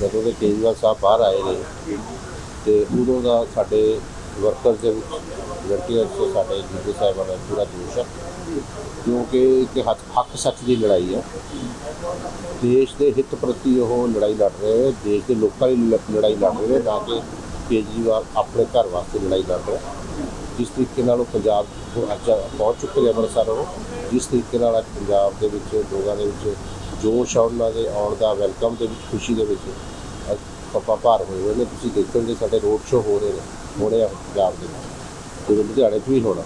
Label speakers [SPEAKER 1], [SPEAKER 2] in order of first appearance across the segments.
[SPEAKER 1] ਜਦੋਂ ਦੇ ਕੇਜਰੀਵਾਲ ਸਾਹਿਬ ਬਾਹਰ ਆਏ ਨੇ ਤੇ ਉਦੋਂ ਦਾ ਸਾਡੇ ਵਰਕਰ ਦੇ ਵਿੱਚ ਵਰਕਰ ਤੇ ਸਾਡੇ ਲੀਡਰ ਸਾਹਿਬਾਨ ਦਾ ਪੂਰਾ ਜੋਸ਼ ਹੈ ਕਿਉਂਕਿ ਇੱਕ ਹੱਕ ਹੱਕ ਸੱਚ ਦੀ ਲੜਾਈ ਹੈ ਦੇਸ਼ ਦੇ ਹਿੱਤ ਪ੍ਰਤੀ ਉਹ ਲੜਾਈ ਲੜ ਰਹੇ ਹੈ ਦੇਸ਼ ਦੇ ਲੋਕਾਂ ਲਈ ਲ- ਲੜਾਈ ਲੜ ਰਹੇ ਨੇ ਨਾ ਕਿ ਕੇਜਰੀਵਾਲ ਆਪਣੇ ਘਰ ਵਾਸਤੇ ਲੜਾਈ ਲੜ ਰਿਹਾ। ਜਿਸ ਤਰੀਕੇ ਨਾਲ ਉਹ ਪੰਜਾਬ ਤੋਂ ਅੱਜ ਪਹੁੰਚ ਚੁੱਕੇ ਨੇ ਅੰਮ੍ਰਿਤਸਰ, ਉਹ ਜਿਸ ਤਰੀਕੇ ਨਾਲ ਅੱਜ ਪੰਜਾਬ ਦੇ ਵਿੱਚ, ਲੋਕਾਂ ਦੇ ਵਿੱਚ ਜੋਸ਼ ਆ ਉਹਨਾਂ ਦੇ ਆਉਣ ਦਾ ਵੈਲਕਮ ਦੇ ਵਿੱਚ ਖੁਸ਼ੀ ਦੇ ਵਿੱਚ ਪੱਪਾ ਭਾਰ ਹੋਏ ਹੋਏ ਨੇ। ਤੁਸੀਂ ਦੇਖੋਗੇ ਸਾਡੇ ਰੋਡ ਸ਼ੋਅ ਹੋ ਰਹੇ ਨੇ ਹੋਣੇ ਆ ਪੰਜਾਬ ਦੇ ਵਿੱਚ। ਤੇ ਲੁਧਿਆਣੇ 'ਚ ਵੀ ਹੋਣਾ।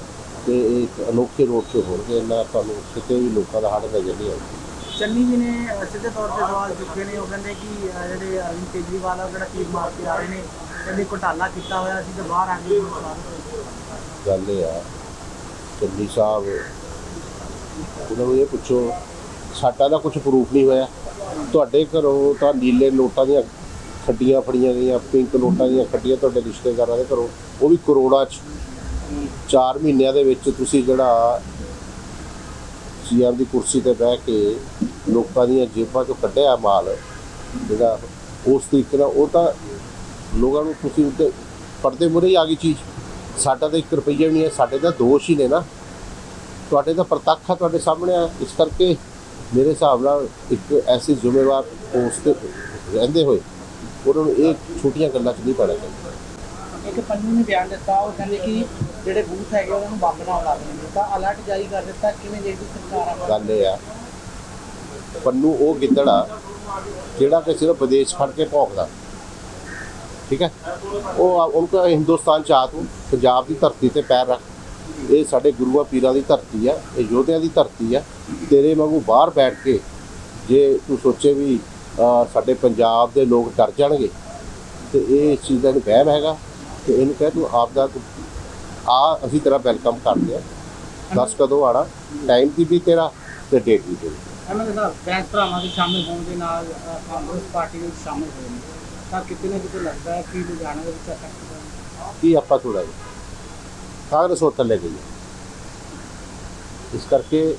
[SPEAKER 1] ਤੇ ਇਹ ਇੱਕ ਅਨੋਖੇ ਰੋਡ ਸ਼ੋਅ ਹੋਣਗੇ। ਇਹਨਾਂ ਤੁਹਾਨੂੰ ਕਿਤੇ ਵੀ ਲੋਕਾਂ ਦਾ ਨਜ਼ਰ ਨਹੀਂ ਆਉਂਦਾ
[SPEAKER 2] ਚੰਨੀ ਜੀ ਨੇ ਸਿੱਧੇ ਤੌਰ ਤੇ ਸਵਾਲ ਚੁੱਕੇ ਨੇ। ਉਹ ਕਹਿੰਦੇ ਕਿ ਜਿਹੜੇ ਅਰਵਿੰਦ ਕੇਜਰੀਵਾਲ ਆ ਉਹ ਜਿਹੜਾ ਚੀਜ਼ ਮਾਰ ਕੇ ਆ ਰਹੇ ਨੇ ਕਹਿੰਦੇ ਘੁਟਾਲਾ ਕੀਤਾ ਹੋਇਆ ਸੀ ਤੇ ਬਾਹਰ ਆ ਕੇ।
[SPEAKER 1] ਗੱਲ ਇਹ ਆ ਚੰਨੀ ਸਾਹਿਬ ਉਹਨਾਂ ਨੂੰ ਇਹ ਪੁੱਛੋ ਸਾਡਾ ਦਾ ਕੁਝ ਪ੍ਰੂਫ ਨਹੀਂ ਹੋਇਆ। ਤੁਹਾਡੇ ਘਰੋਂ ਤਾਂ ਨੀਲੇ ਨੋਟਾਂ ਦੀਆਂ ਖੱਡੀਆਂ ਫੜੀਆਂ ਗਈਆਂ ਪਿੰਕ ਨੋਟਾਂ ਦੀਆਂ ਖੱਡੀਆਂ ਤੁਹਾਡੇ ਰਿਸ਼ਤੇਦਾਰਾਂ ਦੇ ਘਰੋਂ। ਉਹ ਵੀ ਕਰੋੜਾਂ ਚ। 4 ਮਹੀਨਿਆਂ ਦੇ ਵਿੱਚ ਤੁਸੀਂ ਜਿਹੜਾ ਸੀਐਮ ਦੀ ਕੁਰਸੀ ਤੇ ਬਹਿ ਕੇ ਲੋਕਾਂ ਦੀਆਂ ਜੇਬਾਂ ਚੋਂ ਕੱਢਿਆ ਮਾਲ, ਜਿਹੜਾ ਉਸ ਤਰੀਕੇ ਨਾਲ ਉਹ ਤਾਂ ਲੋਕਾਂ ਨੂੰ ਤੁਸੀਂ ਉੱਤੇ ਪਰਦੇ ਮੁਰੇ ਆ ਗਈ ਚੀਜ਼। ਸਾਡਾ ਤਾਂ 1 ਰੁਪਈਆ ਵੀ ਨਹੀਂ ਹੈ, ਸਾਡੇ ਤਾਂ ਦੋਸ਼ ਹੀ ਨੇ ਨਾ। ਤੁਹਾਡੇ ਤਾਂ ਪ੍ਰਤੱਖ ਆ ਤੁਹਾਡੇ ਸਾਹਮਣੇ ਆ। ਇਸ ਕਰਕੇ ਮੇਰੇ ਹਿਸਾਬ ਨਾਲ ਇੱਕ ਐਸੀ ਜ਼ਿੰਮੇਵਾਰ ਪੋਸਟ ਤੇ ਰਹਿੰਦੇ ਹੋਏ ਉਹਨਾਂ ਨੂੰ ਇਹ ਛੋਟੀਆਂ ਗੱਲਾਂ 'ਚ ਨਹੀਂ ਪੈਣਾ ਚਾਹੀਦਾ।
[SPEAKER 2] ਇੱਕ ਪੰਨੂ ਨੇ ਬਿਆਨ ਦਿੱਤਾ ਉਹ ਕਹਿੰਦੇ ਕਿ ਜਿਹੜੇ ਬੂਥ ਹੈਗੇ ਉਹਨਾਂ ਨੂੰ ਬੰਦ ਨਾ ਲਾ ਦੇਣਗੇ ਤਾਂ ਅਲਰਟ ਜਾਰੀ ਕਰ ਦਿੱਤਾ ਕਿਵੇਂ ਦੇਖਦੀ ਸਰਕਾਰ ਆ
[SPEAKER 1] ਗੱਲ ਇਹ ਆ ਪੰਨੂ ਉਹ ਗਿੱਦੜਾ ਜਿਹੜਾ ਕਿ ਸਿਰਫ ਵਿਦੇਸ਼ ਖੜ ਕੇ ਭੌਂਕਦਾ। ਠੀਕ ਹੈ? ਉਹ ਉਹਨੂੰ ਹਿੰਦੁਸਤਾਨ ਚ ਆ ਤੂੰ ਪੰਜਾਬ ਦੀ ਧਰਤੀ ਤੇ ਪੈਰ ਰੱਖ। ਇਹ ਸਾਡੇ ਗੁਰੂਆਂ ਪੀਰਾਂ ਦੀ ਧਰਤੀ ਆ ਇਹ ਯੋਧਿਆਂ ਦੀ ਧਰਤੀ ਆ। ਤੇਰੇ ਵਾਂਗੂ ਬਾਹਰ ਬੈਠ ਕੇ ਜੇ ਤੂੰ ਸੋਚੇ ਵੀ ਸਾਡੇ ਪੰਜਾਬ ਦੇ ਲੋਕ ਡਰ ਜਾਣਗੇ ਤੇ ਇਹ ਇਸ ਚੀਜ਼ ਦਾ ਵਹਿਮ ਹੈਗਾ ਤੇ ਇਹਨੂੰ ਕਹਿ ਤੂੰ ਆਪ ਦਾ ਆ ਅਸੀਂ ਤੇਰਾ ਵੈਲਕਮ ਕਰਦੇ ਆ। ਦੱਸ ਕਦੋਂ ਆਣਾ ਟਾਈਮ ਦੀ ਵੀ ਤੇਰਾ ਤੇ ਡੇਟ ਵੀ ਤੇਰੀ?
[SPEAKER 2] ਇਹਨਾਂ ਦੇ ਨਾਲ ਬੈਂਕ ਭਰਾਵਾਂ ਦੇ ਸ਼ਾਮਿਲ ਹੋਣ ਦੇ ਨਾਲ ਅ, ਕਾਂਗਰਸ ਪਾਰਟੀ ਦੇ ਵਿੱਚ ਸ਼ਾਮਿਲ ਹੋਏ ਨੇ। ਤਾਂ ਕਿਤੇ ਨਾ ਕਿਤੇ ਲੱਗਦਾ ਹੈ ਕਿ ਲੁਧਿਆਣਾ ਦੇ ਵਿੱਚ ਅਟੈਕ
[SPEAKER 1] ਕੀ ਆਪਾਂ ਥੋੜਾ ਜਿਹਾ ਕਾਂਗਰਸ ਉਹ ਥੱਲੇ ਗਈ। ਹੈ। ਇਸ ਕਰਕੇ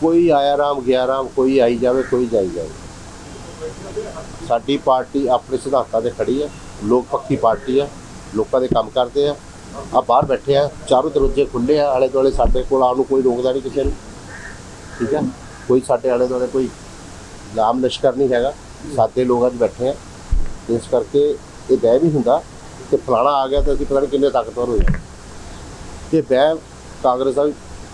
[SPEAKER 1] ਕੋਈ ਆਇਆ ਰਾਮ, ਗਿਆ ਰਾਮ, ਕੋਈ ਆਈ ਜਾਵੇ, ਕੋਈ ਜਾਈ ਜਾਵੇ। ਸਾਡੀ ਪਾਰਟੀ ਆਪਣੇ ਸਿਧਾਂਤਾਂ ਤੇ ਖੜੀ ਹੈ, ਲੋਕ ਪੱਖੀ ਪਾਰਟੀ ਹੈ, ਲੋਕਾਂ ਦੇ ਕੰਮ ਕਰਦੇ ਆ ਆ ਬਾਹਰ ਬੈਠੇ ਆ ਚਾਰੋਂ ਦਰਵਾਜ਼ੇ ਖੁੱਲੇ ਆ ਆਲੇ ਦੁਆਲੇ ਸਾਡੇ ਕੋਲ ਆਉਣ ਨੂੰ ਕੋਈ ਰੋਕਦਾ ਨਹੀਂ ਕਿਸੇ ਨੂੰ। ਠੀਕ ਹੈ? ਕੋਈ ਸਾਡੇ ਆਲੇ ਦੁਆਲੇ ਕੋਈ ਲਾਮ ਲਸ਼ਕਰ ਨਹੀਂ ਹੈਗਾ। ਸਾਦੇ ਲੋਕ ਅੱਜ ਬੈਠੇ ਆ ਇਸ ਕਰਕੇ ਇਹ ਬਹਿ ਵੀ ਹੁੰਦਾ। ਕਿ ਫਲਾਣਾ ਆ ਗਿਆ ਤਾਂ ਅਸੀਂ ਪਤਾ ਨਹੀਂ ਕਿੰਨੇ ਤਾਕਤਵਰ ਹੋ ਜਾਣਾ ਇਹ ਬਹਿ ਕਾਂਗਰਸ ਦਾ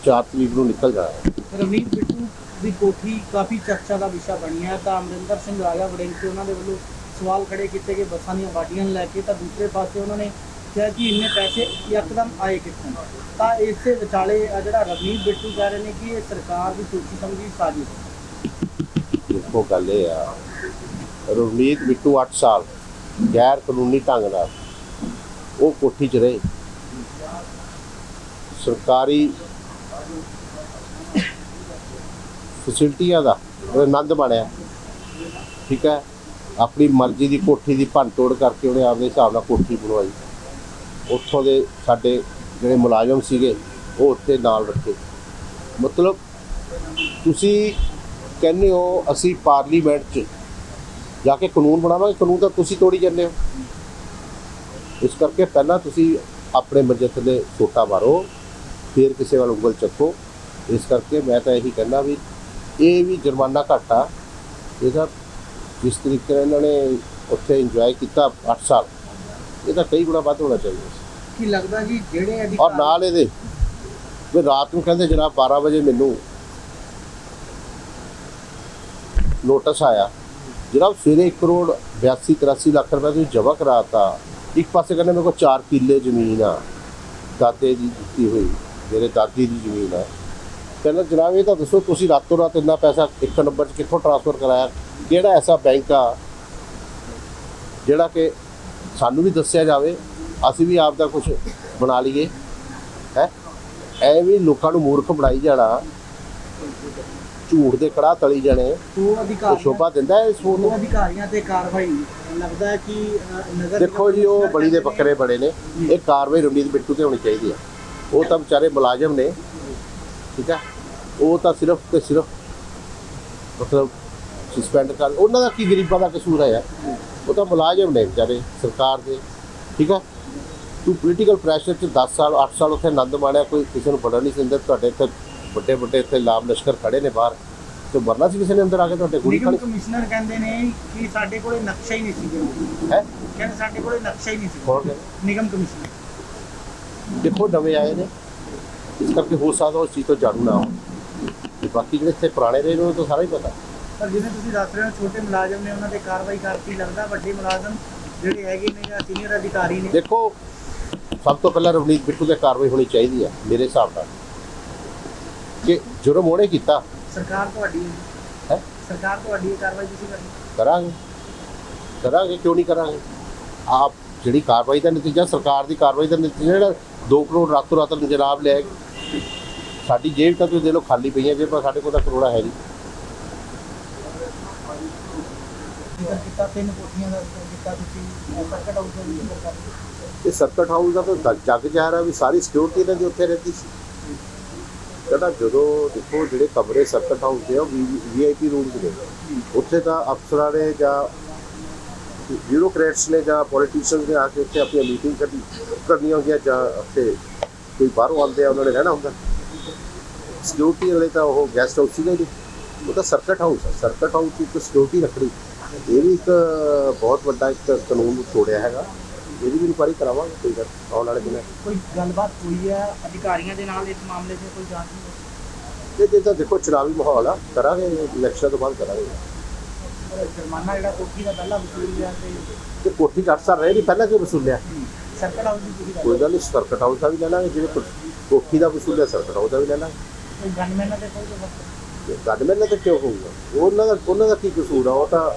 [SPEAKER 1] 4 ਤਰੀਕ ਨੂੰ ਨਿਕਲ ਜਾਣਾ
[SPEAKER 2] ਰਵਨੀਤ ਬਿੱਟੂ ਦੀ ਕੋਠੀ ਕਾਫੀ ਚਰਚਾ ਦਾ ਵਿਸ਼ਾ ਬਣੀ ਹੈ। ਤਾਂ ਅਮਰਿੰਦਰ ਸਿੰਘ ਰਾਜਾ ਵੜਿੰਗ ਤੇ ਉਹਨਾਂ ਦੇ ਵੱਲੋਂ ਸਵਾਲ ਖੜੇ ਕੀਤੇ ਗਏ ਬੱਸਾਂ ਦੀਆਂ ਨੂੰ ਲੈ ਕੇ ਤਾਂ ਦੂਸਰੇ ਪਾਸੇ ਉਹਨਾਂ ਨੇ ਕਿਹਾ ਕਿ ਇੰਨੇ ਪੈਸੇ ਯਕਦਮ ਆਏ ਕਿੱਥੋਂ? ਤਾਂ ਇਸੇ ਵਿਚਾਲੇ ਆ ਜਿਹੜਾ ਰਵਨੀਤ ਬਿੱਟੂ ਕਹਿ ਰਹੇ ਨੇ ਕਿ ਇਹ ਸਰਕਾਰ ਦੀ ਸੋਚੀ ਸਮਝੀ ਸਾਜ਼ਿਸ਼ ਹੈ।
[SPEAKER 1] ਦੇਖੋ ਗੱਲ ਇਹ ਆ। ਰਵਨੀਤ ਬਿੱਟੂ 8 ਸਾਲ ਗੈਰ ਕਾਨੂੰਨੀ ਢੰਗ ਨਾਲ ਉਹ ਕੋਠੀ 'ਚ ਰਹੇ। ਸਰਕਾਰੀ ਫੈਸਿਲਿਟੀਆਂ ਦਾ ਆਨੰਦ ਮਾਣਿਆ। ਠੀਕ ਹੈ। ਆਪਣੀ ਮਰਜ਼ੀ ਦੀ ਕੋਠੀ ਦੀ ਭੰਨ ਤੋੜ ਕਰਕੇ ਉਹਨੇ ਆਪਦੇ ਹਿਸਾਬ ਨਾਲ ਕੋਠੀ ਬਣਵਾਈ। ਉੱਥੋਂ ਦੇ ਸਾਡੇ ਜਿਹੜੇ ਮੁਲਾਜ਼ਮ ਸੀਗੇ, ਉਹ ਉੱਥੇ ਨਾਲ ਰੱਖੇ। ਮਤਲਬ ਤੁਸੀਂ ਕਹਿੰਦੇ ਹੋ, ਅਸੀਂ ਪਾਰਲੀਮੈਂਟ 'ਚ ਜਾ ਕੇ ਕਾਨੂੰਨ ਬਣਾਵਾਂਗੇ? ਕਾਨੂੰਨ ਤਾਂ ਤੁਸੀਂ ਤੋੜੀ ਜਾਂਦੇ ਹੋ। ਇਸ ਕਰਕੇ ਪਹਿਲਾਂ ਤੁਸੀਂ ਆਪਣੇ ਮੰਜੇ ਥੱਲੇ ਸੋਟਾ ਮਾਰੋ ਫਿਰ ਕਿਸੇ ਵੱਲ ਉਂਗਲ ਚੱਕੋ। ਇਸ ਕਰਕੇ ਮੈਂ ਤਾਂ ਇਹੀ ਕਹਿੰਦਾ ਵੀ ਇਹ ਵੀ ਜੁਰਮਾਨਾ ਘੱਟ ਇਹਦਾ ਜਿਸ ਤਰੀਕੇ ਨਾਲ ਇਹਨਾਂ ਨੇ ਉੱਥੇ ਇੰਜੋਏ ਕੀਤਾ 8 ਸਾਲ ਇਹ ਤਾਂ ਕਈ ਗੁਣਾ ਵੱਧ ਹੋਣਾ ਚਾਹੀਦਾ। ਸੀ
[SPEAKER 2] ਕੀ ਲੱਗਦਾ ਜੀ ਜਿਹੜੇ
[SPEAKER 1] ਔਰ
[SPEAKER 2] ਅਧਿਕਾਰ
[SPEAKER 1] ਨਾਲ ਇਹਦੇ ਵੀ ਰਾਤ ਨੂੰ ਕਹਿੰਦੇ ਜਨਾਬ 12 ਵਜੇ ਮੈਨੂੰ ਨੋਟਿਸ ਆਇਆ ਜਨਾਬ ਸਵੇਰੇ 1 ਕਰੋੜ 82 83 ਲੱਖ ਰੁਪਏ ਤੁਸੀਂ ਜਮ੍ਹਾਂ ਕਰਾਤਾ। ਇੱਕ ਪਾਸੇ ਕਹਿੰਦੇ ਮੇਰੇ ਕੋਲ 4 ਕਿੱਲੇ ਜ਼ਮੀਨ ਆ। ਦਾਦੇ ਦੀ ਦਿੱਤੀ ਹੋਈ, ਮੇਰੇ ਦਾਦੀ ਦੀ ਜ਼ਮੀਨ ਆ। ਕਹਿੰਦਾ, ਜਨਾਬ, ਇਹ ਤਾਂ ਦੱਸੋ, ਤੁਸੀਂ ਰਾਤੋਂ ਰਾਤ ਇੰਨਾ ਪੈਸਾ ਇੱਕ ਨੰਬਰ 'ਚ ਕਿੱਥੋਂ ਟ੍ਰਾਂਸਫਰ ਕਰਾਇਆ? ਕਿਹੜਾ ਐਸਾ ਬੈਂਕ ਆ ਜਿਹੜਾ ਕਿ ਸਾਨੂੰ ਵੀ ਦੱਸਿਆ ਜਾਵੇ, ਅਸੀਂ ਵੀ ਆਪ ਦਾ ਕੁਝ ਬਣਾ ਲਈਏ? ਹੈ? ਐਵੇਂ ਲੋਕਾਂ ਨੂੰ ਮੂਰਖ ਬਣਾਈ ਜਾਣਾ। ਝੂਠ ਦੇ ਕੜਾ ਤਲੀ ਜਾਣੇ।
[SPEAKER 2] ਅਧਿਕਾਰ
[SPEAKER 1] ਸ਼ੋਭਾ ਦਿੰਦਾ ਹੈ ਨੂੰ।
[SPEAKER 2] ਉਹ ਅਧਿਕਾਰੀਆਂ ਤੇ ਕਾਰਵਾਈ। ਲੱਗਦਾ ਹੈ ਕਿ ਅ, ਨਗਰ
[SPEAKER 1] ਦੇਖੋ ਜੀ ਉਹ ਬਲੀ ਦੇ ਬੱਕਰੇ ਬੜੇ ਨੇ। ਇਹ ਕਾਰਵਾਈ ਰਣਜੀਤ ਬਿੱਟੂ ਤੇ ਹੋਣੀ ਚਾਹੀਦੀ ਹੈ। ਉਹ ਤਾਂ ਵਿਚਾਰੇ ਮੁਲਾਜ਼ਮ ਨੇ। ਠੀਕ ਹੈ? ਉਹ ਤਾਂ ਸਿਰਫ ਤੇ ਸਿਰਫ ਮਤਲਬ ਸਸਪੈਂਡ ਕਰ ਉਹਨਾਂ ਦਾ ਕੀ ਗਰੀਬਾਂ ਦਾ ਕਸੂਰ ਹੈ ਯਾਰ। ਉਹ ਤਾਂ ਮੁਲਾਜ਼ਮ ਨੇ ਵਿਚਾਰੇ ਸਰਕਾਰ ਦੇ। ਠੀਕ ਆ ਤੂੰ ਪੋਲੀਟੀਕਲ ਪ੍ਰੈਸ਼ਰ 'ਚ 10 ਸਾਲ 8 ਸਾਲ ਉੱਥੇ ਆਨੰਦ ਮਾਣਿਆ ਕੋਈ ਕਿਸੇ ਨੂੰ ਪੜਨ ਨਹੀਂ ਸੀ ਦਿੰਦਾ ਤੁਹਾਡੇ ਇੱਥੇ ਵੱਡੇ ਵੱਡੇ ਇੱਥੇ ਲਾਮ ਲਸ਼ਕਰ ਖੜੇ ਨੇ ਬਾਹਰ। ਤੇ ਮਰਨਾ ਸੀ ਕਿਸੇ ਨੇ ਅੰਦਰ ਆ ਕੇ ਤੁਹਾਡੇ ਗੋਲੀ
[SPEAKER 2] ਨਿਗਮ
[SPEAKER 1] ਖਾਣੀ?
[SPEAKER 2] ਕਮਿਸ਼ਨਰ ਕਹਿੰਦੇ ਨੇ ਕਿ ਸਾਡੇ ਕੋਲੇ ਨਕਸ਼ਾ ਹੀ ਨਹੀਂ ਸੀ।
[SPEAKER 1] ਹੈ?
[SPEAKER 2] ਕਹਿੰਦੇ ਸਾਡੇ ਕੋਲੇ ਨਕਸ਼ਾ ਹੀ ਨਹੀਂ ਸੀ।
[SPEAKER 1] ਕੌਣ
[SPEAKER 2] ਨਿਗਮ ਕਮਿਸ਼ਨਰ।
[SPEAKER 1] ਦੇਖੋ ਨਵੇਂ ਆਏ ਨੇ। ਇਸ ਕਰਕੇ ਹੋ ਸਕਦਾ ਉਸ ਚੀਜ਼ ਤੋਂ ਜਾਣੂ ਨਾ ਹੋ ਤੇ ਬਾਕੀ ਜਿਹੜੇ ਇੱਥੇ ਪੁਰਾਣੇ ਰਹੇ ਨੇ ਉਹਨਾਂ ਨੂੰ ਤਾਂ ਸਾਰਾ ਹੀ ਪਤਾ।
[SPEAKER 2] ਪਰ ਜਿਵੇਂ ਤੁਸੀਂ ਦੱਸ ਰਹੇ ਹੋ ਛੋਟੇ ਮੁਲਾਜ਼ਮ ਨੇ ਉਹਨਾਂ ਤੇ ਕਾਰਵਾਈ ਕਰਤੀ। ਲੱਗਦਾ ਵੱਡੇ ਮੁਲਾਜ਼ਮ ਜਿਹੜੇ ਹੈਗੇ ਨੇ ਜਾਂ ਸੀਨੀਅਰ ਅਧਿਕਾਰੀ ਨੇ।
[SPEAKER 1] ਦੇਖੋ ਸਭ ਤੋਂ ਪਹਿਲਾਂ ਰਵਨੀਤ ਬਿੱਟੂ ਤੇ ਕਾਰਵਾਈ ਹੋਣੀ ਚਾਹੀਦੀ ਹੈ ਮੇਰੇ ਹਿਸਾਬ ਨਾਲ। ਕਿ ਜੁਰਮ ਉਹਨੇ ਕੀਤਾ।
[SPEAKER 2] ਸਰਕਾਰ ਤੁਹਾਡੀ ਹੈ। ਸਰਕਾਰ ਤੁਹਾਡੀ ਇਹ ਕਾਰਵਾਈ ਤੁਸੀਂ ਕਰਨੀ।
[SPEAKER 1] ਕਰਾਂਗੇ। ਕਰਾਂਗੇ ਕਿਉਂ ਨਹੀਂ ਕਰਾਂਗੇ? ਆਪ ਜਿਹੜੀ ਕਾਰਵਾਈ ਦਾ ਨਤੀਜਾ ਸਰਕਾਰ ਦੀ ਕਾਰਵਾਈ ਦਾ ਨਤੀਜਾ ਜਿਹੜਾ 2 ਕਰੋੜ ਰਾਤੋਂ ਰਾਤ ਜਨਾਬ ਲੈ। ਸਾਡੀ ਜੇਬ ਤਾਂ ਤੁਸੀਂ ਦੇ ਲੋ ਖਾਲੀ ਪਈਆਂ ਜੇ ਪਰ ਸਾਡੇ ਕੋਲ ਤਾਂ ਕਰੋੜਾ ਹੈ ਨਹੀਂ।
[SPEAKER 2] ਰਹੇ।
[SPEAKER 1] ਇਹ ਸਰਕਟ ਹਾਊਸ ਦਾ ਤਾਂ ਜੱਗ ਜ਼ਾਹਰ ਆ ਵੀ ਸਾਰੀ ਸਿਕਿਉਰਿਟੀ ਇਹਨਾਂ ਦੀ ਉੱਥੇ ਰਹਿੰਦੀ ਸੀ। ਕਹਿੰਦਾ ਜਦੋਂ ਦੇਖੋ ਜਿਹੜੇ ਕਮਰੇ ਸਰਕਟ ਹਾਊਸ ਦੇ ਆ ਵੀਆਈਪੀ ਰੂਮਸ ਨੇ। ਉੱਥੇ ਤਾਂ ਅਫਸਰਾਂ ਨੇ ਜਾਂ ਬਿਊਰੋਕ੍ਰੈਟਸ ਨੇ ਜਾਂ ਪੋਲੀਟੀਸ਼ੀਅਨਸ ਨੇ ਆ ਕੇ ਉੱਥੇ ਆਪਣੀ ਮੀਟਿੰਗ ਕਰਨੀ ਕਰਨੀਆਂ ਹੁੰਦੀਆਂ ਜਾਂ ਉੱਥੇ ਕੋਈ ਬਾਹਰੋਂ ਆਉਂਦੇ ਆ, ਉਹਨਾਂ ਨੇ ਰਹਿਣਾ ਹੁੰਦਾ। ਸਿਕਿਉਰਿਟੀ ਵਾਲੇ ਤਾਂ ਉਹ ਗੈਸਟ ਹਾਊਸ ਸੀਗਾ ਜੀ। ਉਹ ਤਾਂ ਸਰਕਟ ਹਾਊਸ ਆ। ਸਰਕਟ ਹਾਊਸ 'ਚ ਇੱਕ ਸਿਕਿਉਰਿਟੀ ਰੱਖਣੀ। ਇਹ ਵੀ ਇੱਕ ਬਹੁਤ ਵੱਡਾ ਇੱਕ ਕਾਨੂੰਨ ਤੋੜਿਆ ਹੈਗਾ। ਇਹਦੀ ਵੀ ਇਨਕੁਆਇਰੀ ਕਰਾਵਾਂਗੇ ਕੋਈ ਗੱਲ ਆਉਣ ਵਾਲੇ ਦਿਨਾਂ 'ਚ।
[SPEAKER 2] ਕੋਈ ਗੱਲਬਾਤ ਹੋਈ ਹੈ? ਅਧਿਕਾਰੀਆਂ ਦੇ ਨਾਲ ਇਸ ਮਾਮਲੇ 'ਚ ਕੋਈ ਜਾਂਚ ਨਹੀਂ ਹੋਈ?
[SPEAKER 1] ਇਹ ਜੇ ਤਾਂ ਦੇਖੋ ਚੁਣਾਵੀ ਮਾਹੌਲ ਆ ਕਰਾਂਗੇ ਇਲੈਕਸ਼ਨ ਤੋਂ ਬਾਅਦ ਕਰਾਂਗੇ।
[SPEAKER 2] ਪਰ ਜੁਰਮਾਨਾ ਜਿਹੜਾ ਕੋਠੀ ਦਾ ਪਹਿਲਾਂ ਵਸੂਲ ਲਿਆ ਤੇ
[SPEAKER 1] ਤੇ ਕੋਠੀ ਅੱਠ ਸਾਲ ਰਹੇ ਨਹੀਂ ਪਹਿਲਾਂ ਕਿਉਂ ਵਸੂਲਿਆ
[SPEAKER 2] ਸਰਕਟ ਹਾਊਸ ਦੀ ਤੁਸੀਂ ਗੱਲ
[SPEAKER 1] ਕੋਈ ਗੱਲ ਨਹੀਂ ਸਰਕਟ ਹਾਊਸ ਦਾ ਵੀ ਲੈ ਲਾਂਗੇ ਜਿਵੇਂ ਕੋ- ਕੋਠੀ ਦਾ ਵਸੂਲਿਆ ਸਰਕਟ ਹਾਊਸ ਦਾ ਵੀ ਲੈ ਲਾਂਗੇ।
[SPEAKER 2] ਕੋਈ ਗਨਮੈਨਾਂ ਤੇ ਕੋਈ
[SPEAKER 1] ਗੱਡਮੈਨ ਨਾਲ ਤਾਂ ਕਿਉਂ ਹੋਊਗਾ? ਉਹਨਾਂ ਦਾ ਉਹਨਾਂ ਦਾ ਕੀ ਕਸੂਰ ਆ? ਉਹ ਤਾਂ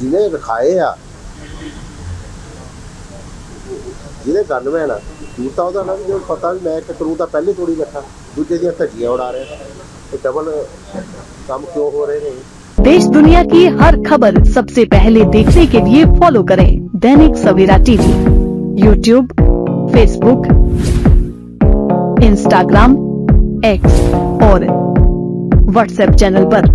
[SPEAKER 1] ਜਿਹਨੇ ਰਖਾਏ ਆ ਜਿਹਨੇ ਗਨਮੈਨ ਆ ਤੂੰ ਤਾਂ ਉਹਦਾ ਨਾ ਵੀ ਜਦੋਂ ਪਤਾ ਵੀ ਮੈਂ ਇੱਕ ਕਰੂ ਤਾਂ ਪਹਿਲੇ ਤੋੜੀ ਬੈਠਾ ਦੂਜੇ ਦੀਆਂ ਧੱਜੀਆਂ ਉਡਾ ਰਿਹਾ ਇਹ ਡਬਲ ਕੰਮ ਕਿਉਂ ਹੋ ਰਹੇ ਨੇ
[SPEAKER 3] देश दुनिया की हर खबर सबसे पहले देखने के लिए फॉलो करें Dainik Savera TV YouTube Facebook Instagram X और व्हाट्सएप चैनल पर।